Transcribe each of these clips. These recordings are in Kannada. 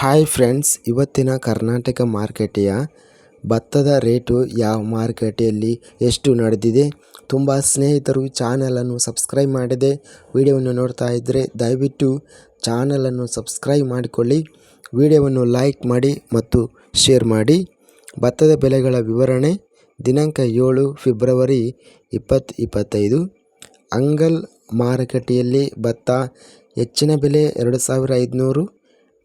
ಹಾಯ್ ಫ್ರೆಂಡ್ಸ್ ಇವತ್ತಿನ ಕರ್ನಾಟಕ ಮಾರುಕಟ್ಟೆಯ ಭತ್ತದ ರೇಟು ಯಾವ ಮಾರುಕಟ್ಟೆಯಲ್ಲಿ ಎಷ್ಟು ನಡೆದಿದೆ? ತುಂಬ ಸ್ನೇಹಿತರು ಚಾನಲನ್ನು ಸಬ್ಸ್ಕ್ರೈಬ್ ಮಾಡಿದೆ. ವಿಡಿಯೋವನ್ನು ನೋಡ್ತಾ ಇದ್ದರೆ ದಯವಿಟ್ಟು ಚಾನಲನ್ನು ಸಬ್ಸ್ಕ್ರೈಬ್ ಮಾಡಿಕೊಳ್ಳಿ. ವಿಡಿಯೋವನ್ನು ಲೈಕ್ ಮಾಡಿ ಮತ್ತು ಶೇರ್ ಮಾಡಿ. ಭತ್ತದ ಬೆಲೆಗಳ ವಿವರಣೆ, ದಿನಾಂಕ ಏಳು ಫೆಬ್ರವರಿ ಇಪ್ಪತ್ತು ಇಪ್ಪತ್ತೈದು. ಅಂಗಲ್ ಮಾರುಕಟ್ಟೆಯಲ್ಲಿ ಭತ್ತ ಹೆಚ್ಚಿನ ಬೆಲೆ ಎರಡು ಸಾವಿರ ಐದುನೂರು.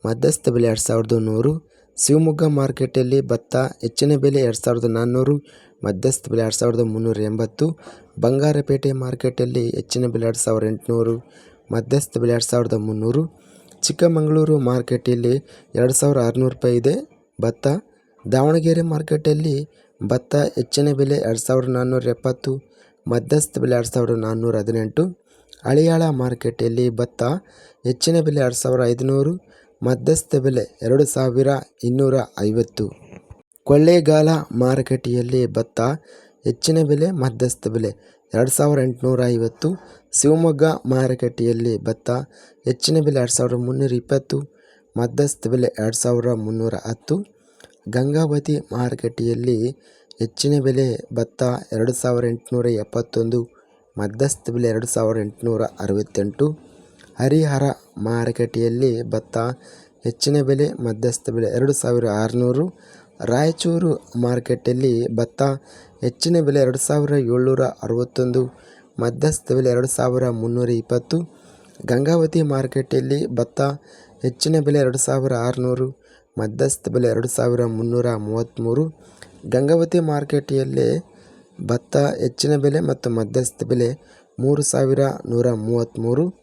ಮಧ್ಯಸ್ಥ ಬೆಲೆ ಎರಡು ಸಾವಿರದ ನೂರು, ಶಿವಮೊಗ್ಗ ಮಾರ್ಕೆಟಲ್ಲಿ ಭತ್ತ ಹೆಚ್ಚಿನ ಬೆಲೆ ಎರಡು ಸಾವಿರದ ನಾನ್ನೂರು, ಮಧ್ಯಸ್ಥ ಬೆಲೆ ಎರಡು ಸಾವಿರದ ಮುನ್ನೂರ ಎಂಬತ್ತು, ಬಂಗಾರಪೇಟೆ ಮಾರ್ಕೆಟಲ್ಲಿ ಹೆಚ್ಚಿನ ಬೆಲೆ ಎರಡು ಸಾವಿರದ ಎಂಟುನೂರು, ಮಧ್ಯಸ್ಥ ಬೆಲೆ ಎರಡು ಸಾವಿರದ ಮುನ್ನೂರು, ಚಿಕ್ಕಮಗಳೂರು ಮಾರ್ಕೆಟಲ್ಲಿ ಎರಡು ಸಾವಿರ ಆರುನೂರು ರೂಪಾಯಿ ಇದೆ ಭತ್ತ, ದಾವಣಗೆರೆ ಮಾರ್ಕೆಟಲ್ಲಿ ಭತ್ತ ಹೆಚ್ಚಿನ ಬೆಲೆ ಎರಡು ಸಾವಿರದ ನಾನ್ನೂರ ಎಪ್ಪತ್ತು, ಮಧ್ಯಸ್ಥ ಬೆಲೆ ಎರಡು ಸಾವಿರದ ನಾನ್ನೂರ ಹದಿನೆಂಟು, ಹಳಿಯಾಳ ಮಾರ್ಕೆಟಲ್ಲಿ ಭತ್ತ ಹೆಚ್ಚಿನ ಬೆಲೆ ಎರಡು ಸಾವಿರ ಐದುನೂರು ಮಧ್ಯಸ್ಥ ಬೆಲೆ ಎರಡು ಸಾವಿರ ಇನ್ನೂರ ಐವತ್ತು. ಕೊಳ್ಳೇಗಾಲ ಮಾರುಕಟ್ಟೆಯಲ್ಲಿ ಭತ್ತ ಹೆಚ್ಚಿನ ಬೆಲೆ ಮಧ್ಯಸ್ಥ ಬೆಲೆ ಎರಡು ಸಾವಿರ ಎಂಟುನೂರ ಐವತ್ತು. ಶಿವಮೊಗ್ಗ ಮಾರುಕಟ್ಟೆಯಲ್ಲಿ ಭತ್ತ ಹೆಚ್ಚಿನ ಬೆಲೆ ಎರಡು ಸಾವಿರದ ಮುನ್ನೂರ ಇಪ್ಪತ್ತು. ಮಧ್ಯಸ್ಥ ಬೆಲೆ ಎರಡು ಸಾವಿರ ಮುನ್ನೂರ ಹತ್ತು. ಗಂಗಾವತಿ ಮಾರುಕಟ್ಟೆಯಲ್ಲಿ ಹೆಚ್ಚಿನ ಬೆಲೆ ಭತ್ತ ಎರಡು ಸಾವಿರ ಎಂಟುನೂರ ಎಪ್ಪತ್ತೊಂದು. ಮಧ್ಯಸ್ಥ ಬೆಲೆ ಎರಡು ಸಾವಿರ ಎಂಟುನೂರ ಅರವತ್ತೆಂಟು. ಹರಿಹರ ಮಾರುಕಟ್ಟೆಯಲ್ಲಿ ಭತ್ತ, ಹೆಚ್ಚಿನ ಬೆಲೆ, ಮಧ್ಯಸ್ಥ ಬೆಲೆ ಎರಡು ಸಾವಿರ ಆರುನೂರು. ರಾಯಚೂರು ಮಾರುಕಟ್ಟೆಯಲ್ಲಿ ಭತ್ತ, ಹೆಚ್ಚಿನ ಬೆಲೆ ಎರಡು ಸಾವಿರ ಏಳ್ನೂರ ಅರವತ್ತೊಂದು. ಮಧ್ಯಸ್ಥ ಬೆಲೆ ಎರಡು ಸಾವಿರ ಮುನ್ನೂರ ಇಪ್ಪತ್ತು. ಗಂಗಾವತಿ ಮಾರುಕಟ್ಟೆಯಲ್ಲಿ ಭತ್ತ, ಹೆಚ್ಚಿನ ಬೆಲೆ ಎರಡು ಸಾವಿರ ಆರುನೂರು. ಮಧ್ಯಸ್ಥ ಬೆಲೆ ಎರಡು ಸಾವಿರ ಮುನ್ನೂರ ಮೂವತ್ತ್ಮೂರು. ಗಂಗಾವತಿ ಮಾರುಕಟ್ಟೆಯಲ್ಲಿ ಭತ್ತ, ಹೆಚ್ಚಿನ ಬೆಲೆ ಮತ್ತು ಮಧ್ಯಸ್ಥ ಬೆಲೆ ಮೂರು ಸಾವಿರ ನೂರ ಮೂವತ್ತ್ಮೂರು.